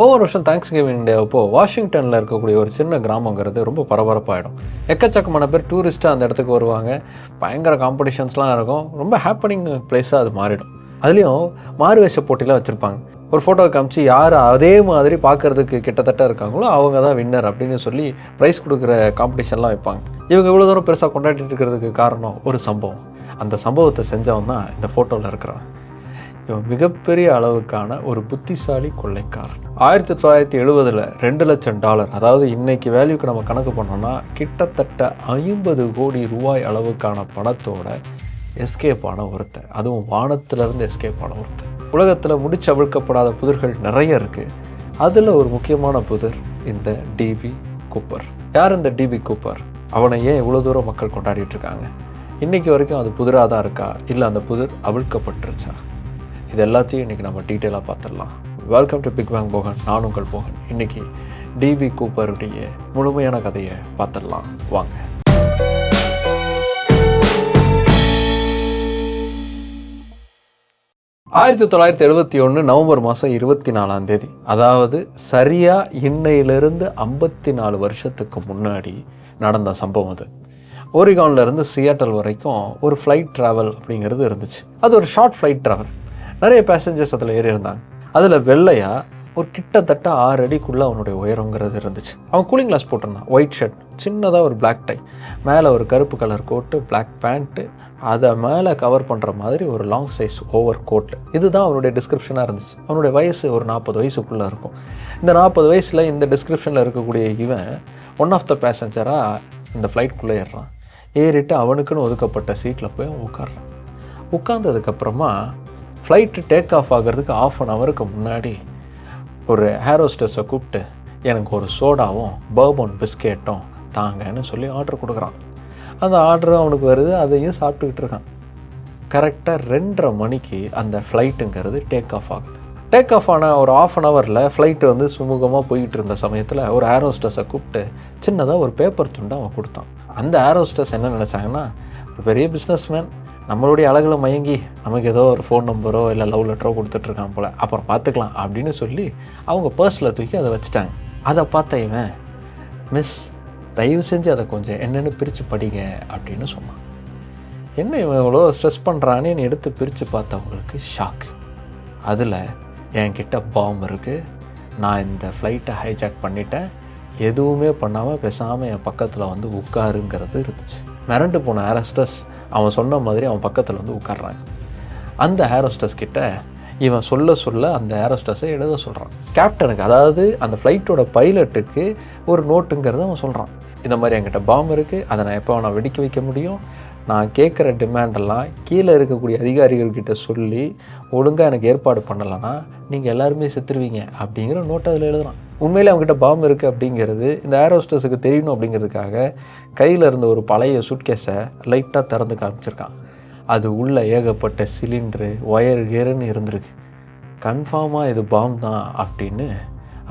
ஒவ்வொரு வருஷம் thanks giving டே அப்போ வாஷிங்டனில் இருக்கக்கூடிய ஒரு சின்ன கிராமங்கிறது ரொம்ப பரபரப்பாயிடும். எக்கச்சக்கமான பேர் டூரிஸ்ட்டாக அந்த இடத்துக்கு வருவாங்க. பயங்கர காம்படிஷன்ஸ்லாம் இருக்கும். ரொம்ப ஹாப்பனிங் பிளேஸாக அது மாறிடும். அதுலேயும் மாறுவேஷ போட்டிலாம் வச்சுருப்பாங்க. ஒரு ஃபோட்டோ காமிச்சு யார் அதே மாதிரி பார்க்கறதுக்கு கிட்டத்தட்ட இருக்காங்களோ அவங்க தான் வின்னர் அப்படின்னு சொல்லி ப்ரைஸ் கொடுக்குற காம்படிஷன்லாம் வைப்பாங்க. இவங்க இவ்வளோ தூரம் பெருசாக கொண்டாடிட்டு இருக்கிறதுக்கு காரணம் ஒரு சம்பவம். அந்த சம்பவத்தை செஞ்சவன் தான் இந்த ஃபோட்டோவில் இருக்கிறான் மிகப்பெரிய அளவுக்கான ஒரு புத்திசாலி கொள்ளைக்காரன். ஆயிரத்தி தொள்ளாயிரத்தி எழுபதில் ரெண்டு லட்சம் டாலர் அதாவது இன்னைக்கு வேல்யூக்கு நம்ம கணக்கு பண்ணோம்னா கிட்டத்தட்ட ஐம்பது கோடி ரூபாய் அளவுக்கான பணத்தோட எஸ்கேப் ஆன ஒருத்தன். அதுவும் வானத்திலிருந்து எஸ்கேப் ஆன ஒருத்தன். உலகத்தில் முடிச்சவிழ்க்கப்படாத புதிர்கள் நிறைய இருக்குது அதில் ஒரு முக்கியமான புதிர் இந்த டிபி கூப்பர். யார் இந்த டிபி கூப்பர்? அவனை ஏன் இவ்வளோ தூரம் மக்கள் கொண்டாடிட்டு இருக்காங்க? இன்னைக்கு வரைக்கும் அது புதிராக தான் இருக்கா? இல்லை அந்த புதிர் அவிழ்க்கப்பட்டுருச்சா? இது எல்லாத்தையும் இன்றைக்கி நம்ம டீட்டெயிலாக பார்த்துடலாம். Welcome to big bang Bogan நான் உங்கள் போகன் இன்னைக்கு டிபி கூப்பருடைய முழுமையான கதையை பார்த்துடலாம். வாங்க. ஆயிரத்தி தொள்ளாயிரத்தி எழுபத்தி ஒன்று நவம்பர் மாதம் இருபத்தி நாலாம் தேதி அதாவது சரியாக இன்னையிலிருந்து ஐம்பத்தி நாலு வருஷத்துக்கு முன்னாடி நடந்த சம்பவம் அது. ஓரிகான்லேருந்து சியாட்டல் வரைக்கும் ஒரு ஃப்ளைட் ட்ராவல் அப்படிங்கிறது இருந்துச்சு. அது ஒரு ஷார்ட் ஃப்ளைட் ட்ராவல் நிறைய பேசஞ்சர்ஸ் அதில் ஏறி இருந்தாங்க. அதில் வெள்ளையா ஒரு கிட்டத்தட்ட ஆறு அடிக்குள்ளே அவனுடைய உயரங்கிறது இருந்துச்சு. அவன் கூலிங் கிளாஸ் போட்டிருந்தான். ஒயிட் ஷர்ட் சின்னதாக ஒரு பிளாக் டை மேலே ஒரு கருப்பு கலர் கோட்டு பிளாக் பேண்ட்டு அதை மேலே கவர் பண்ணுற மாதிரி ஒரு லாங் சைஸ் ஓவர் கோட் இதுதான் அவனுடைய டிஸ்கிரிப்ஷனாக இருந்துச்சு. அவனுடைய வயசு ஒரு நாற்பது வயசுக்குள்ளே இருக்கும். இந்த நாற்பது வயசில் இந்த டிஸ்கிரிப்ஷனில் இருக்கக்கூடிய இவன் ஒன் ஆஃப் த பேசஞ்சராக இந்த ஃப்ளைட்குள்ளே ஏறுறான். ஏறிட்டு அவனுக்குன்னு ஒதுக்கப்பட்ட சீட்டில் போய் உட்காடுறான் உட்காந்ததுக்கப்புறமா ஃப்ளைட்டு டேக் ஆஃப் ஆகிறதுக்கு ஆஃப் அன் ஹவருக்கு முன்னாடி ஒரு ஹேரோஸ்டஸை கூப்பிட்டு எனக்கு ஒரு சோடாவும் பர்பன் பிஸ்கெட்டும் தாங்கன்னு சொல்லி ஆர்டர் கொடுக்குறான். அந்த ஆர்டர் அவனுக்கு வருது அதையும் சாப்பிட்டுக்கிட்டு இருக்கான். கரெக்டாக ரெண்டரை மணிக்கு அந்த ஃப்ளைட்டுங்கிறது டேக் ஆஃப் ஆகுது. டேக் ஆஃப் ஆன ஒரு ஆஃப் அன் ஹவரில் ஃப்ளைட்டு வந்து சுமூகமாக போயிட்டு இருந்த சமயத்தில் ஒரு ஏரோஸ்டஸை கூப்பிட்டு சின்னதாக ஒரு பேப்பர் துண்டை அவன் கொடுத்தான். அந்த ஏரோஸ்டஸ் என்ன நினச்சாங்கன்னா ஒரு பெரிய பிஸ்னஸ்மேன் நம்மளுடைய அழகில் மயங்கி நமக்கு ஏதோ ஒரு ஃபோன் நம்பரோ இல்லை லவ் லெட்டரோ கொடுத்துட்ருக்கான் போல். அப்புறம் பார்த்துக்கலாம் அப்படின்னு சொல்லி அவங்க பர்ஸில் தூக்கி அதை வச்சுட்டாங்க. அதை பார்த்த இவன் மிஸ் தயவு செஞ்சு அதை கொஞ்சம் என்னென்னு பிரித்து படிங்க அப்படின்னு சொன்னான். என்ன இவன் இவ்வளோ ஸ்ட்ரெஸ் பண்ணுறான்னு எடுத்து பிரித்து பார்த்தவங்களுக்கு ஷாக் அதில் என்கிட்ட பாம் இருக்குது நான் இந்த ஃப்ளைட்டை ஹைஜாக் பண்ணிட்டேன். எதுவுமே பண்ணாமல் பேசாமல் என் பக்கத்தில் வந்து உட்காருங்கிறது இருந்துச்சு. மிரண்டு போன ஏரோஸ்டஸ் அவன் சொன்ன மாதிரி அவன் பக்கத்தில் வந்து உட்காடுறாங்க அந்த ஹேரோஸ்டஸ் கிட்ட இவன் சொல்ல சொல்ல அந்த ஏரோஸ்டஸை எழுத சொல்கிறான் கேப்டனுக்கு அதாவது அந்த ஃப்ளைட்டோட பைலட்டுக்கு ஒரு நோட்டுங்கிறத அவன் சொல்கிறான் இந்த மாதிரி என்கிட்ட பாம் இருக்குது அதை நான் எப்போ நான் வெடிக்க வைக்க முடியும். நான் கேட்குற டிமாண்டெல்லாம் கீழே இருக்கக்கூடிய அதிகாரிகள்கிட்ட சொல்லி ஒழுங்காக எனக்கு ஏற்பாடு பண்ணலைன்னா நீங்கள் எல்லாருமே செத்துருவீங்க அப்படிங்கிற நோட்டை அதில் எழுதுகிறான் உண்மையில் அவங்ககிட்ட பாம்பு இருக்குது அப்படிங்கிறது இந்த ஏரோஸ்டஸுக்கு தெரியணும் அப்படிங்கிறதுக்காக கையில் இருந்த ஒரு பழைய சுட்கேஸை லைட்டாக திறந்து காமிச்சிருக்கான். அது உள்ள ஏகப்பட்ட சிலிண்ட்ரு ஒயர் கேருன்னு இருந்திருக்கு. கன்ஃபார்மாக இது பாம் தான் அப்படின்னு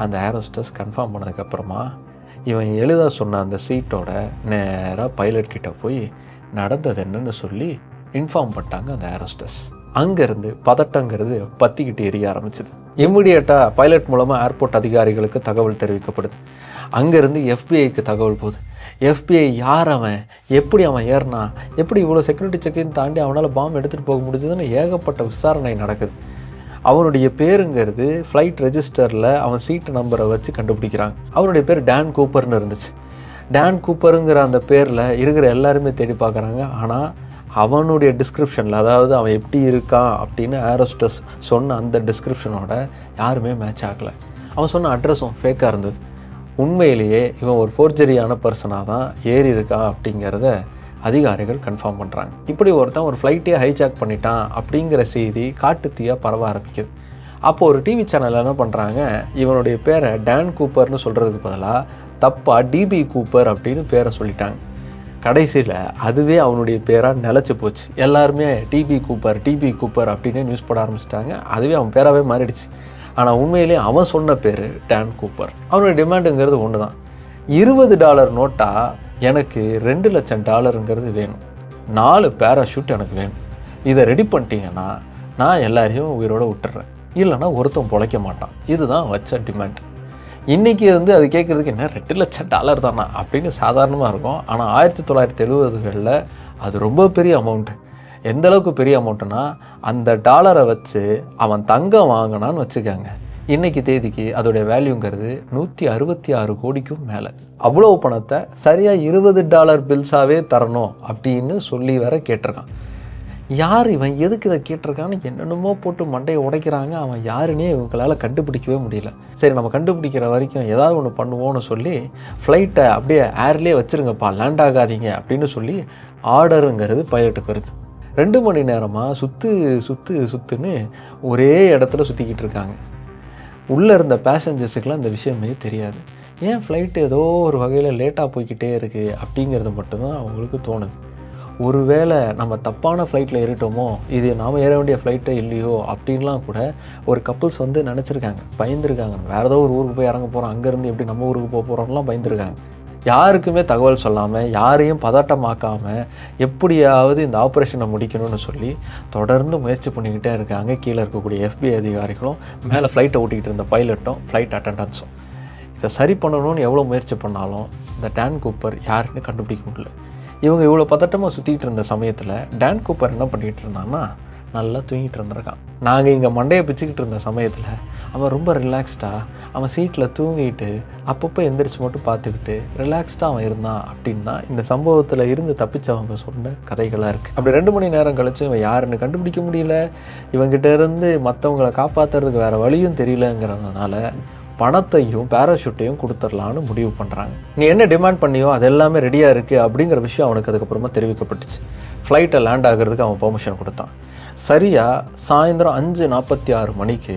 அந்த ஏரோஸ்டஸ் கன்ஃபார்ம் பண்ணதுக்கப்புறமா இவன் எழுத சொன்ன அந்த சீட்டோட நேராக பைலட் கிட்ட போய் நடந்தது என்னன்னு சொல்லி இன்ஃபார்ம் பண்ணிட்டாங்க அந்த ஏரோஸ்டஸ் அங்கேருந்து பதட்டங்கிறது பற்றிக்கிட்டு எரிய ஆரம்பிச்சது. இம்மிடியட்டாக பைலட் மூலமாக ஏர்போர்ட் அதிகாரிகளுக்கு தகவல் தெரிவிக்கப்படுது. அங்கேருந்து எஃபிஐக்கு தகவல் போகுது. எஃபிஐ யார் அவன்? எப்படி அவன் ஏறினா? எப்படி இவ்வளோ செக்யூரிட்டி செக்கையும் தாண்டி அவனால் பாம்பு எடுத்துகிட்டு போக முடிஞ்சதுன்னு ஏகப்பட்ட விசாரணை நடக்குது. அவனுடைய பேருங்கிறது ஃப்ளைட் ரெஜிஸ்டரில் அவன் சீட்டு நம்பரை வச்சு கண்டுபிடிக்கிறாங்க. அவனுடைய பேர் டேன் கூப்பர்னு இருந்துச்சு. டேன் கூப்பருங்கிற அந்த பேரில் இருக்கிற எல்லாருமே தேடி பார்க்குறாங்க. ஆனால் அவனுடைய டிஸ்கிரிப்ஷனில் அதாவது அவன் எப்படி இருக்கான் அப்படின்னு ஏரோஸ்டஸ் சொன்ன அந்த டிஸ்கிரிப்ஷனோட யாருமே மேட்ச் ஆகலை. அவன் சொன்ன அட்ரஸும் ஃபேக்காக இருந்தது. உண்மையிலேயே இவன் ஒரு ஃபோர்ஜரியான பர்சனாக தான் ஏறி இருக்கான் அப்படிங்கிறத அதிகாரிகள் கன்ஃபார்ம் பண்ணுறாங்க இப்படி ஒருத்தன் ஒரு ஃப்ளைட்டே ஹைஜாக் பண்ணிட்டான் அப்படிங்கிற செய்தி காட்டுத்தீயாக பரவ ஆரம்பிக்குது. அப்போது ஒரு டிவி சேனல் என்ன பண்ணுறாங்க இவனுடைய பேரை டேன் கூப்பர்னு சொல்கிறதுக்கு பதிலாக தப்பாக டிபி கூப்பர் அப்படின்னு பேரை சொல்லிட்டாங்க. கடைசியில் அதுவே அவனுடைய பேராக நிலச்சி போச்சு. எல்லாருமே D B Cooper D B Cooper அப்படின்னு நியூஸ் போட ஆரம்பிச்சிட்டாங்க. அதுவே அவன் பேராகவே மாறிடுச்சு. ஆனால் உண்மையிலேயே அவன் சொன்ன பேர் டேன் கூப்பர் அவனுடைய டிமாண்டுங்கிறது ஒன்று தான் இருபது டாலர் நோட்டா எனக்கு ரெண்டு லட்சம் டாலருங்கிறது வேணும். நாலு பேராஷூட் எனக்கு வேணும். இதை ரெடி பண்ணிட்டீங்கன்னா நான் எல்லாரையும் உயிரோட விட்டுறேன். இல்லைன்னா ஒருத்தன் பிழைக்க மாட்டான். இதுதான் வச்ச டிமாண்ட் இன்றைக்கி வந்து அது கேட்குறதுக்கு என்ன ரெண்டு லட்சம் டாலர் தானா அப்படின்னு சாதாரணமாக இருக்கும். ஆனால் ஆயிரத்தி தொள்ளாயிரத்தி எழுபதுகளில் அது ரொம்ப பெரிய அமௌண்ட்டு எந்த அளவுக்கு பெரிய அமௌண்ட்டுனா அந்த டாலரை வச்சு அவன் தங்கம் வாங்கினான்னு வச்சுக்கோங்க. இன்றைக்கி தேதிக்கு அதோடைய வேல்யூங்கிறது நூற்றி அறுபத்தி ஆறு கோடிக்கும் மேலே. அவ்வளோ பணத்தை சரியாக இருபது டாலர் பில்ஸாகவே தரணும் அப்படின்னு சொல்லி வர கேட்டிருக்கான். யார் இவன் எதுக்கு இதை கேட்டிருக்கான்னு என்னென்னமோ போட்டு மண்டையை உடைக்கிறாங்க. அவன் யாருன்னே இவங்களால் கண்டுபிடிக்கவே முடியல. சரி நம்ம கண்டுபிடிக்கிற வரைக்கும் ஏதாவது ஒன்று பண்ணுவோன்னு சொல்லி ஃப்ளைட்டை அப்படியே ஏர்லேயே வச்சுருங்கப்பா லேண்ட் ஆகாதீங்க அப்படின்னு சொல்லி ஆர்டருங்கிறது பைலட்டுக்கு வருது. ரெண்டு மணி நேரமாக சுற்று சுற்று சுற்றுன்னு ஒரே இடத்துல சுற்றிக்கிட்டு இருக்காங்க. உள்ளே இருந்த பேசஞ்சர்ஸுக்கெலாம் இந்த விஷயமே தெரியாது. ஏன் ஃப்ளைட்டு ஏதோ ஒரு வகையில் லேட்டாக போய்க்கிட்டே இருக்குது அப்படிங்கிறது மட்டும்தான் அவங்களுக்கு தோணுது. ஒருவேளை நம்ம தப்பான ஃப்ளைட்டில் ஏறிட்டோமோ இது நாம் ஏற வேண்டிய ஃப்ளைட்டே இல்லையோ அப்படின்லாம் கூட ஒரு கப்புள்ஸ் வந்து நினச்சிருக்காங்க பயந்துருக்காங்க. வேறு ஏதோ ஒரு ஊருக்கு போய் இறங்க போகிறோம் அங்கேருந்து எப்படி நம்ம ஊருக்கு போக போகிறோம்லாம் பயந்துருக்காங்க. யாருக்குமே தகவல் சொல்லாமல் யாரையும் பதட்டமாக்காமல் எப்படியாவது இந்த ஆப்ரேஷனை முடிக்கணும்னு சொல்லி தொடர்ந்து முயற்சி பண்ணிக்கிட்டே இருக்காங்க. கீழே இருக்கக்கூடிய எஃபிஐ அதிகாரிகளும் மேலே ஃப்ளைட்டை ஓட்டிக்கிட்டு இருந்த பைலட்டும் ஃப்ளைட் அட்டண்டன்ஸும் இதை சரி பண்ணணும்னு எவ்வளோ முயற்சி பண்ணாலும் இந்த டேன் கூப்பர் யாருன்னு கண்டுபிடிக்க முடியல. இவங்க இவ்வளோ பதட்டமாக சுற்றிக்கிட்டு இருந்த சமயத்தில் டேன் கூப்பர் என்ன பண்ணிகிட்டு இருந்தான்னா நல்லா தூங்கிட்டு இருந்திருக்கான். நாங்கள் இங்கே மண்டையை பிச்சுக்கிட்டு இருந்த சமயத்தில் அவன் ரொம்ப ரிலாக்ஸ்டாக அவன் சீட்டில் தூங்கிட்டு அப்பப்போ எந்திரிச்சு மட்டும் பார்த்துக்கிட்டு ரிலாக்ஸ்டாக அவன் இருந்தான் அப்படின்னு தான் இந்த சம்பவத்தில் இருந்து தப்பிச்சவங்க சொன்ன கதைகளாக இருக்குது அப்படி ரெண்டு மணி நேரம் கழிச்சு இவன் யாருன்னு கண்டுபிடிக்க முடியல. இவங்கிட்ட இருந்து மற்றவங்களை காப்பாற்றுறதுக்கு வேறு வழியும் தெரியலங்கிறதுனால பணத்தையும் பேராஷூட்டையும் கொடுத்துடலான்னு முடிவு பண்ணுறாங்க நீ என்ன டிமாண்ட் பண்ணியோ அது எல்லாமே ரெடியாக இருக்குது அப்படிங்கிற விஷயம் அவனுக்கு அதுக்கப்புறமா தெரிவிக்கப்பட்டுச்சு. ஃப்ளைட்டை லேண்ட் ஆகிறதுக்கு அவன் பெர்மிஷன் கொடுத்தான். சரியாக சாயந்தரம் அஞ்சு நாற்பத்தி ஆறு மணிக்கு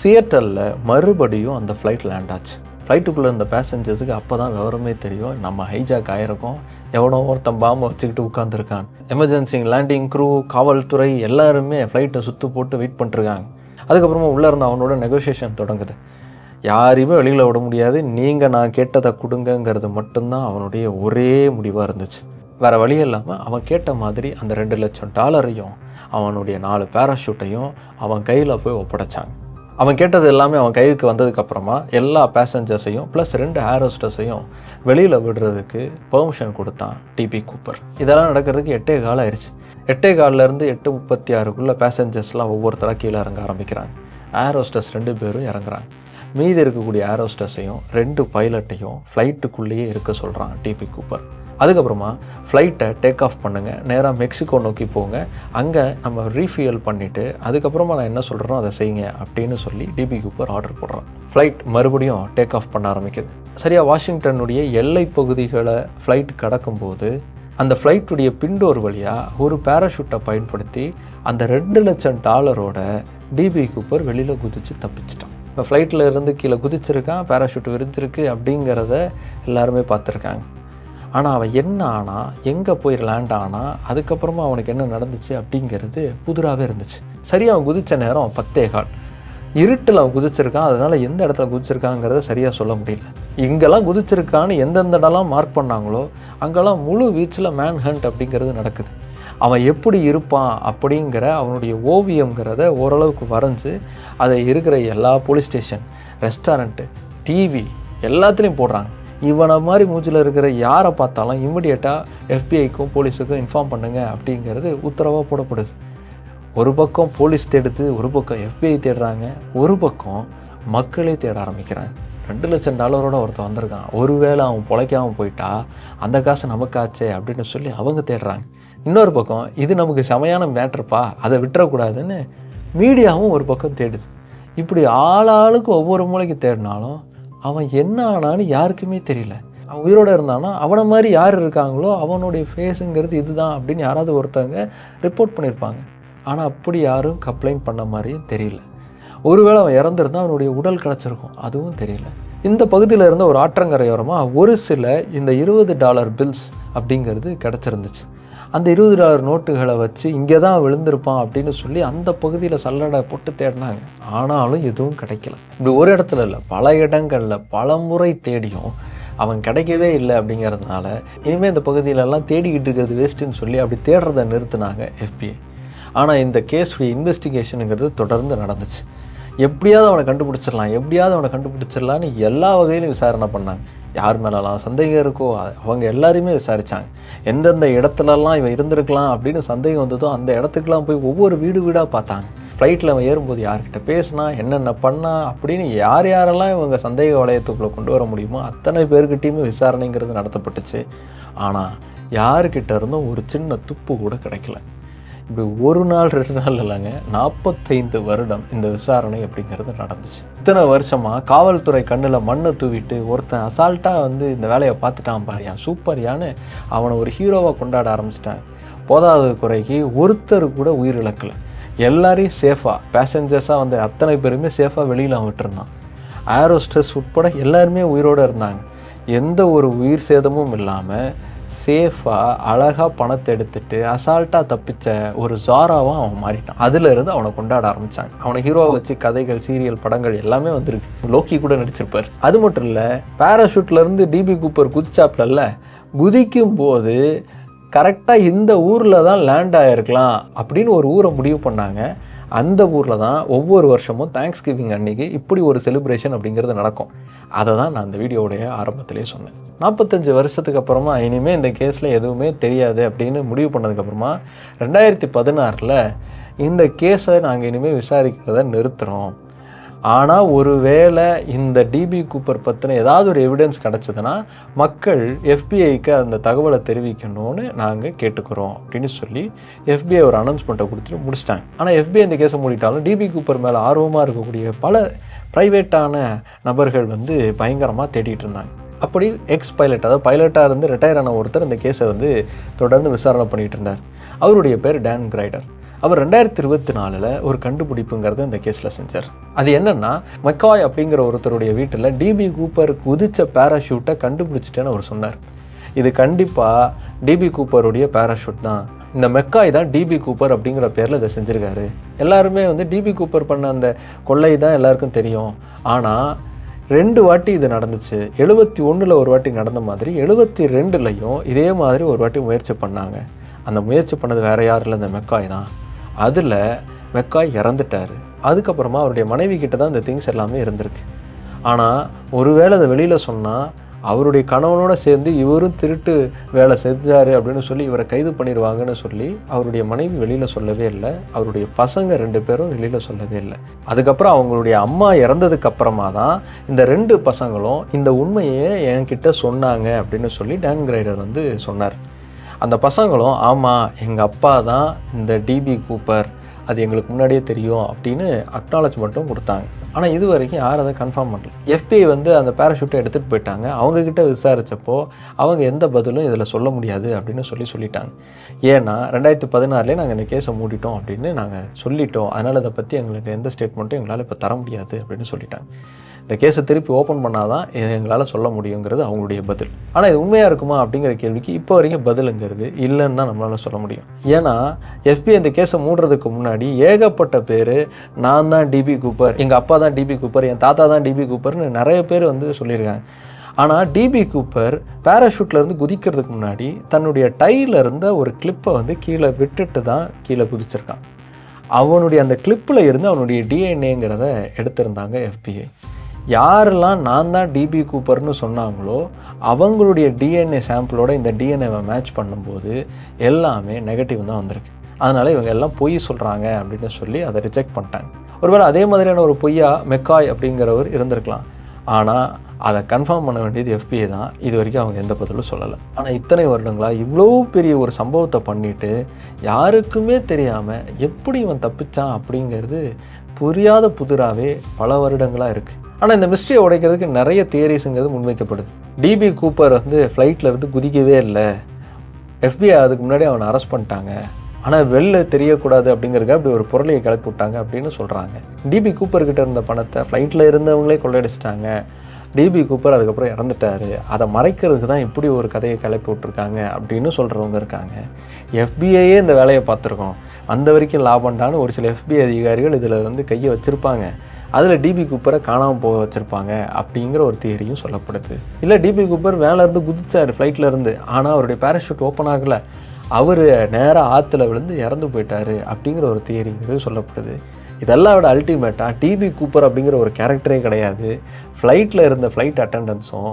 சியேட்டரில் மறுபடியும் அந்த ஃப்ளைட் லேண்ட் ஆச்சு. ஃப்ளைட்டுக்குள்ளே இருந்த பேசஞ்சர்ஸுக்கு அப்போ தான் விவரமே தெரியும். நம்ம ஹைஜாக் ஆகிருக்கோம் எவனோ ஒருத்தன் பாம்பை வச்சுக்கிட்டு உட்காந்துருக்கான் எமர்ஜென்சி லேண்டிங் க்ரூ காவல்துறை எல்லாருமே ஃப்ளைட்டை சுற்று போட்டு வெயிட் பண்ணிருக்காங்க அதுக்கப்புறமா உள்ளே இருந்த அவனோட நெகோசியேஷன் தொடங்குது. யாரையுமே வெளியில் விட முடியாது. நீங்கள் நான் கேட்டதை கொடுங்கங்கிறது மட்டும்தான் அவனுடைய ஒரே முடிவாக இருந்துச்சு. வேறு வழி இல்லாமல் அவன் கேட்ட மாதிரி அந்த ரெண்டு லட்சம் டாலரையும் அவனுடைய நாலு பேராஷூட்டையும் அவன் கையில் போய் ஒப்படைச்சாங்க. அவன் கேட்டது எல்லாமே அவன் கைக்கு வந்ததுக்கப்புறமா எல்லா பேசஞ்சர்ஸையும் ப்ளஸ் ரெண்டு ஏரோஸ்டர்ஸையும் வெளியில் விடுறதுக்கு பெர்மிஷன் கொடுத்தான் டிபி கூப்பர் இதெல்லாம் நடக்கிறதுக்கு எட்டே காலம் ஆயிடுச்சு எட்டே காலிலேருந்து எட்டு முப்பத்தி ஆறுக்குள்ளே பேசஞ்சர்ஸ்லாம் ஒவ்வொருத்தராக கீழே இறங்க ஆரம்பிக்கிறாங்க. ஏரோஸ்டர்ஸ் ரெண்டு பேரும் இறங்குறாங்க. மீதி இருக்கக்கூடிய ஏரோஸ்டஸையும் ரெண்டு பைலட்டையும் ஃப்ளைட்டுக்குள்ளேயே இருக்க சொல்கிறான் டிபி கூப்பர் அதுக்கப்புறமா ஃப்ளைட்டை டேக் ஆஃப் பண்ணுங்கள் நேராக மெக்சிகோ நோக்கி போங்க. அங்கே நம்ம ரீஃபியல் பண்ணிவிட்டு அதுக்கப்புறமா நான் என்ன சொல்கிறோம் அதை செய்யுங்க அப்படின்னு சொல்லி டிபி கூப்பர் ஆர்டர் போடுறான். ஃப்ளைட் மறுபடியும் டேக் ஆஃப் பண்ண ஆரம்பிக்குது. சரியாக வாஷிங்டனுடைய எல்லை பகுதிகளை ஃப்ளைட் கடக்கும்போது அந்த ஃப்ளைட்டுடைய பின்டோர் வழியாக ஒரு பேராஷூட்டை பயன்படுத்தி அந்த ரெண்டு லட்சம் டாலரோட டிபி கூப்பர் வெளியில் குதித்து தப்பிச்சிட்டான். இப்போ ஃப்ளைட்டில் இருந்து கீழே குதிச்சிருக்கான் பேராஷூட் விரிச்சிருக்கு அப்படிங்கிறத எல்லாருமே பார்த்துருக்காங்க. ஆனால் அவன் என்ன ஆனால் எங்கே போய் லேண்ட் ஆனால் அதுக்கப்புறமா அவனுக்கு என்ன நடந்துச்சு அப்படிங்கிறது புதிராகவே இருந்துச்சு. சரி அவன் குதித்த நேரம் பத்தே கால். இருட்டில் அவன் குதிச்சிருக்கான் அதனால் எந்த இடத்துல குதிச்சிருக்காங்கிறத சரியாக சொல்ல முடியல. இங்கெல்லாம் குதிச்சிருக்கான்னு எந்தெந்த இடம்லாம் மார்க் பண்ணாங்களோ அங்கெல்லாம் முழு வீச்சில் மேன் ஹண்ட் அப்படிங்கிறது நடக்குது. அவன் எப்படி இருப்பான் அப்படிங்கிற அவனுடைய ஓவியங்கிறத ஓரளவுக்கு வரைஞ்சி அதை இருக்கிற எல்லா போலீஸ் ஸ்டேஷன் ரெஸ்டாரண்ட்டு டிவி எல்லாத்துலேயும் போடுறாங்க. இவனை மாதிரி மூச்சில் இருக்கிற யாரை பார்த்தாலும் இம்மிடியேட்டாக எஃபிஐக்கும் போலீஸுக்கும் இன்ஃபார்ம் பண்ணுங்கள் அப்படிங்கிறது உத்தரவாக போடப்படுது. ஒரு பக்கம் போலீஸ் தேடுது ஒரு பக்கம் எஃபிஐ தேடுறாங்க ஒரு பக்கம் மக்களே தேட ஆரம்பிக்கிறாங்க. ரெண்டு லட்சம் டாலரோட ஒருத்தன் வந்திருக்கான். ஒருவேளை அவன் பொழைக்காமல் போயிட்டா அந்த காசு நமக்காச்சே அப்படின்னு சொல்லி அவங்க தேடுறாங்க. இன்னொரு பக்கம் இது நமக்கு செமையான மேட்ருப்பா அதை விட்டுறக்கூடாதுன்னு மீடியாவும் ஒரு பக்கம் தேடுது. இப்படி ஆளாளுக்கு ஒவ்வொரு மூளைக்கு தேடினாலும் அவன் என்ன ஆனான்னு யாருக்குமே தெரியல. அவன் உயிரோடு இருந்தானா? அவனை மாதிரி யார் இருக்காங்களோ அவனுடைய ஃபேஸுங்கிறது இதுதான் அப்படின்னு யாராவது ஒருத்தவங்க ரிப்போர்ட் பண்ணியிருப்பாங்க ஆனால் அப்படி யாரும் கம்ப்ளைண்ட் பண்ண மாதிரியும் தெரியல. ஒருவேளை அவன் இறந்துருந்தா அவனுடைய உடல் கிடச்சிருக்கும் அதுவும் தெரியல. இந்த பகுதியில் இருந்த ஒரு ஆற்றங்கரையோரமாக ஒரு சில இந்த இருபது டாலர் பில்ஸ் அப்படிங்கிறது கிடச்சிருந்துச்சு. அந்த இருபது டாலர் நோட்டுகளை வச்சு இங்கே தான் விழுந்திருப்பான் அப்படின்னு சொல்லி அந்த பகுதியில் சல்லடை போட்டு தேடினாங்க. ஆனாலும் எதுவும் கிடைக்கல. இப்படி ஒரு இடத்துல இல்லை பல இடங்களில் பல முறை தேடியும் அவன் கிடைக்கவே இல்லை அப்படிங்கிறதுனால இனிமேல் இந்த பகுதியிலெல்லாம் தேடிக்கிட்டு இருக்கிறது வேஸ்ட்டுன்னு சொல்லி அப்படி தேடுறதை நிறுத்தினாங்க எஃபிஐ ஆனால் இந்த கேஸுடைய இன்வெஸ்டிகேஷனுங்கிறது தொடர்ந்து நடந்துச்சு. எப்படியாவது அவனை கண்டுபிடிச்சிடலாம் எப்படியாவது அவனை கண்டுபிடிச்சிடலான்னு எல்லா வகையிலும் விசாரணை பண்ணாங்க. யார் மேலெல்லாம் சந்தேகம் இருக்கோ அவங்க எல்லாரையுமே விசாரித்தாங்க எந்தெந்த இடத்துலலாம் இவன் இருந்திருக்கலாம் அப்படின்னு சந்தேகம் வந்ததோ அந்த இடத்துக்குலாம் போய் ஒவ்வொரு வீடு வீடாக பார்த்தாங்க. ஃப்ளைட்டில் அவன் ஏறும்போது யார்கிட்ட பேசினா என்னென்ன பண்ணா அப்படின்னு யார் யாரெல்லாம் இவங்க சந்தேக வளையத்துக்குள்ளே கொண்டு வர முடியுமோ அத்தனை பேர்கிட்டையுமே விசாரணைங்கிறது நடத்தப்பட்டுச்சு. ஆனால் யாருக்கிட்ட இருந்தும் ஒரு சின்ன துப்பு கூட கிடைக்கல. இப்படி ஒரு நாள் ரெண்டு நாள் இல்லைங்க நாற்பத்தைந்து வருடம் இந்த விசாரணை அப்படிங்கிறது நடந்துச்சு. இத்தனை வருஷமாக காவல்துறை கண்ணில் மண்ணை தூவிட்டு ஒருத்தன் அசால்ட்டாக வந்து இந்த வேலையை பார்த்துட்டான் பாரியா சூப்பர்யான்னு அவனை ஒரு ஹீரோவாக கொண்டாட ஆரம்பிச்சிட்டான் போதாத குறைக்கு ஒருத்தர் கூட உயிர் இழக்கல எல்லாரையும் சேஃபாக பேசஞ்சர்ஸாக வந்த அத்தனை பேருமே சேஃபாக வெளியில் அவன் விட்டுருந்தான் ஏரோஸ்டர்ஸ் உட்பட எல்லாருமே உயிரோடு இருந்தாங்க. எந்த ஒரு உயிர் சேதமும் இல்லாமல் சேஃபாக அழகாக பணத்தை எடுத்துட்டு அசால்ட்டாக தப்பிச்ச ஒரு ஜாராவாக அவன் மாறிட்டான். அதுல இருந்து அவனை கொண்டாட ஆரம்பிச்சாங்க. அவனை ஹீரோவை வச்சு கதைகள் சீரியல் படங்கள் எல்லாமே வந்திருக்கு. லோக்கி கூட நடிச்சிருப்பார். அது மட்டும் இல்லை பேராஷூட்ல இருந்து டிபி கூப்பர் குதிச்சாப்லல்ல குதிக்கும் போது கரெக்டாக இந்த ஊரில் தான் லேண்ட் ஆகிருக்கலாம் அப்படின்னு ஒரு ஊரை முடிவு பண்ணாங்க. அந்த ஊரில் தான் ஒவ்வொரு வருஷமும் தேங்க்ஸ் கிவிங் அன்னைக்கு இப்படி ஒரு செலிப்ரேஷன் அப்படிங்கிறது நடக்கும். அதை தான் நான் அந்த வீடியோவுடைய ஆரம்பத்திலே சொன்னேன். நாற்பத்தஞ்சு வருஷத்துக்கு அப்புறமா இனிமேல் இந்த கேஸில் எதுவுமே தெரியாது அப்படின்னு முடிவு பண்ணதுக்கப்புறமா ரெண்டாயிரத்தி பதினாறில் இந்த கேஸை நாங்கள் இனிமேல் விசாரிக்கிறத நிறுத்துகிறோம் ஆனால் ஒருவேளை இந்த டிபி கூப்பர் பற்றின ஏதாவது ஒரு எவிடன்ஸ் கிடச்சதுன்னா மக்கள் எஃபிஐக்கு அந்த தகவலை தெரிவிக்கணும்னு நாங்கள் கேட்டுக்கிறோம் அப்படின்னு சொல்லி எஃபிஐ ஒரு அனௌன்ஸ்மெண்ட்டை கொடுத்துட்டு முடிச்சிட்டாங்க. ஆனால் எஃபிஐ இந்த கேஸை மூடிட்டாலும் டிபி கூப்பர் மேலே ஆர்வமாக இருக்கக்கூடிய பல ப்ரைவேட்டான நபர்கள் வந்து பயங்கரமாக தேடிட்டு இருந்தாங்க. அப்படி எக்ஸ் பைலட் அதாவது பைலட்டாக இருந்து ரிட்டையர் ஆன ஒருத்தர் இந்த கேஸை வந்து தொடர்ந்து விசாரணை பண்ணிகிட்டு இருந்தார். அவருடைய பேர் டேன் கிரைடர் அவர் ரெண்டாயிரத்தி இருபத்தி நாலில் ஒரு கண்டுபிடிப்புங்கிறத இந்த கேஸில் செஞ்சார். அது என்னென்னா மெக்காய் அப்படிங்கிற ஒருத்தருடைய வீட்டில் டிபி கூப்பர் குதித்த பேராஷூட்டை கண்டுபிடிச்சிட்டேன்னு அவர் சொன்னார். இது கண்டிப்பாக டிபி கூப்பருடைய பேராஷூட் தான். இந்த மெக்காய் தான் டிபி கூப்பர் அப்படிங்கிற பேரில் இதை செஞ்சுருக்காரு. எல்லாருமே வந்து டிபி கூப்பர் பண்ண அந்த கொள்ளை தான் எல்லாருக்கும் தெரியும். ஆனால் ரெண்டு வாட்டி இது நடந்துச்சு. எழுபத்தி ஒன்றில் ஒரு வாட்டி நடந்த மாதிரி எழுபத்தி ரெண்டுலையும் இதே மாதிரி ஒரு வாட்டி முயற்சி பண்ணாங்க. அந்த முயற்சி பண்ணது வேறு யாரும் இல்லை இந்த மெக்காய் தான். அதில் மெக்காய் இறந்துட்டார். அதுக்கப்புறமா அவருடைய மனைவி கிட்ட தான் இந்த திங்ஸ் எல்லாமே இருந்திருக்கு. ஆனால் ஒருவேளை அதை வெளியில் சொன்னால் அவருடைய கணவனோட சேர்ந்து இவரும் திருட்டு வேலை செஞ்சார் அப்படின்னு சொல்லி இவரை கைது பண்ணிடுவாங்கன்னு சொல்லி அவருடைய மனைவி வெளியில் சொல்லவே இல்லை. அவருடைய பசங்க ரெண்டு பேரும் வெளியில் சொல்லவே இல்லை. அதுக்கப்புறம் அவங்களுடைய அம்மா இறந்ததுக்கு அப்புறமா தான் இந்த ரெண்டு பசங்களும் இந்த உண்மையை என்கிட்ட சொன்னாங்க அப்படின்னு சொல்லி டேன் கிரைடர் வந்து சொன்னார். அந்த பசங்களும் ஆமாம் எங்கள் அப்பா தான் இந்த டிபி கூப்பர் அது எங்களுக்கு முன்னாடியே தெரியும் அப்படின்னு அக்னாலஜ்மெண்ட்டும் கொடுத்தாங்க. ஆனால் இது வரைக்கும் யாரும் அதை கன்ஃபார்ம் பண்ணல. எஃபிஐ வந்து அந்த பேராஷூட்டை எடுத்துகிட்டு போயிட்டாங்க. அவங்கக்கிட்ட விசாரித்தப்போ அவங்க எந்த பதிலும் இதில் சொல்ல முடியாது அப்படின்னு சொல்லி சொல்லிட்டாங்க. ஏன்னா ரெண்டாயிரத்தி பதினாறுலேயே நாங்கள் இந்த கேஸை மூடிட்டோம் அப்படின்னு நாங்கள் சொல்லிட்டோம். அதனால் இதை பற்றி எங்களுக்கு எந்த ஸ்டேட்மெண்ட்டும் எங்களால் இப்போ தர முடியாது அப்படின்னு சொல்லிட்டாங்க. இந்த கேஸை திருப்பி ஓப்பன் பண்ணாதான் எங்களால் சொல்ல முடியுங்கிறது அவங்களுடைய பதில். ஆனால் இது உண்மையாக இருக்குமா அப்படிங்கிற கேள்விக்கு இப்போ வரைக்கும் பதிலுங்கிறது இல்லைன்னு தான் நம்மளால் சொல்ல முடியும். ஏன்னா எஃபிஐ இந்த கேஸை மூடுறதுக்கு முன்னாடி ஏகப்பட்ட பேர் நான் தான் டிபி கூப்பர் எங்கள் அப்பா தான் டிபி கூப்பர் என் தாத்தா தான் டிபி கூப்பர்னு நிறைய பேர் வந்து சொல்லியிருக்காங்க. ஆனால் டிபி கூப்பர் பேராஷூட்லேருந்து குதிக்கிறதுக்கு முன்னாடி தன்னுடைய டையில் இருந்த ஒரு கிளிப்பை வந்து கீழே விட்டுட்டு தான் கீழே குதிச்சிருக்கான். அவனுடைய அந்த கிளிப்பில் இருந்து அவனுடைய டிஎன்ஏங்கிறத எடுத்திருந்தாங்க எஃபிஐ யாரெல்லாம் நான் தான் டிபி கூப்பர்னு சொன்னாங்களோ அவங்களுடைய டிஎன்ஏ சாம்பிளோட இந்த டிஎன்ஏவை மேட்ச் பண்ணும்போது எல்லாமே நெகட்டிவ் தான் வந்திருக்கு. அதனால் இவங்க எல்லாம் பொய் சொல்கிறாங்க அப்படின்னு சொல்லி அதை ரிஜெக்ட் பண்ணிட்டாங்க. ஒருவேளை அதே மாதிரியான ஒரு பொய்யா மெக்காய் அப்படிங்கிறவர் இருந்திருக்கலாம். ஆனால் அதை கன்ஃபார்ம் பண்ண வேண்டியது எஃபிஐ தான். இது வரைக்கும் அவங்க எந்த பதிலும் சொல்லலை. ஆனால் இத்தனை வருடங்களாக இவ்வளோ பெரிய ஒரு சம்பவத்தை பண்ணிவிட்டு யாருக்குமே தெரியாமல் எப்படி இவன் தப்பிச்சான் அப்படிங்கிறது புரியாத புதிராகவே பல வருடங்களாக இருக்குது ஆனால் இந்த மிஸ்ட்ரியை உடைக்கிறதுக்கு நிறைய தியரிஸுங்கிறது முன்வைக்கப்படுது. டிபி கூப்பர் வந்து ஃப்ளைட்டில் இருந்து குதிக்கவே இல்லை. எஃபிஐ அதுக்கு முன்னாடி அவனை அரெஸ்ட் பண்ணிட்டாங்க. ஆனால் வெளில தெரியக்கூடாது அப்படிங்கிறதுக்காக அப்படி ஒரு பொருளையை கிளப்பி விட்டாங்க அப்படின்னு சொல்கிறாங்க டிபி கூப்பர்கிட்ட இருந்த பணத்தை ஃப்ளைட்டில் இருந்தவங்களே கொள்ளையடிச்சிட்டாங்க. டிபி கூப்பர் அதுக்கப்புறம் இறந்துட்டாரு. அதை மறைக்கிறதுக்கு தான் இப்படி ஒரு கதையை கிளப்பி விட்ருக்காங்க அப்படின்னு சொல்கிறவங்க இருக்காங்க. எஃபிஐயே இந்த வேலையை பார்த்துருக்கோம். அந்த வரைக்கும் லாபம்டான்னு ஒரு சில எஃபிஐ அதிகாரிகள் இதில் வந்து கையை வச்சுருப்பாங்க. அதில் டிபி கூப்பரை காணாமல் போக வச்சுருப்பாங்க அப்படிங்கிற ஒரு தியரியும் சொல்லப்படுது. இல்லை டிபி கூப்பர் மேலே இருந்து குதிச்சார் ஃப்ளைட்டில் இருந்து. ஆனால் அவருடைய பேராஷூட் ஓப்பன் ஆகலை. அவர் நேராக ஆற்றுல விழுந்து இறந்து போயிட்டாரு அப்படிங்கிற ஒரு தியரிங்கிறது சொல்லப்படுது. இதெல்லாம் விட அல்டிமேட்டாக டிபி கூப்பர் அப்படிங்கிற ஒரு கேரக்டரே கிடையாது. ஃப்ளைட்டில் இருந்த ஃப்ளைட் அட்டண்டன்ஸும்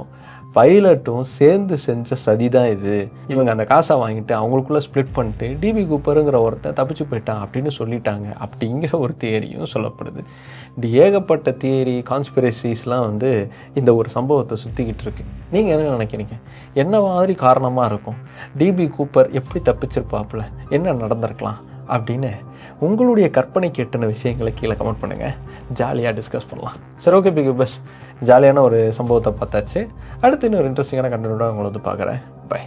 பைலட்டும் சேர்ந்து செஞ்ச சதி தான் இது. இவங்க அந்த காசை வாங்கிட்டு அவங்களுக்குள்ள ஸ்ப்ளிட் பண்ணிட்டு டிபி கூப்பருங்கிற ஒருத்தன் தப்பிச்சு போயிட்டான் அப்படின்னு சொல்லிட்டாங்க. அப்படிங்கிற ஒரு தியரியும் சொல்லப்படுது. இப்படி ஏகப்பட்ட தியரி கான்ஸ்பிரசிஸ்லாம் வந்து இந்த ஒரு சம்பவத்தை சுற்றிக்கிட்டு இருக்கு. நீங்கள் என்ன நினைக்கிறீங்க? என்ன மாதிரி காரணமாக இருக்கும்? டிபி கூப்பர் எப்படி தப்பிச்சிருப்பாப்புல? என்ன நடந்திருக்கலாம்? அப்படின்னு உங்களுடைய கற்பனைக்கு எட்டின விஷயங்களை கீழே கமெண்ட் பண்ணுங்கள் ஜாலியாக டிஸ்கஸ் பண்ணலாம். சரி ஓகே பிக் பஸ் ஜாலியான ஒரு சம்பவத்தை பார்த்தாச்சு. அடுத்து இன்னொரு இன்ட்ரெஸ்டிங்கான கண்டனோட உங்களை வந்து பார்க்குறேன். பை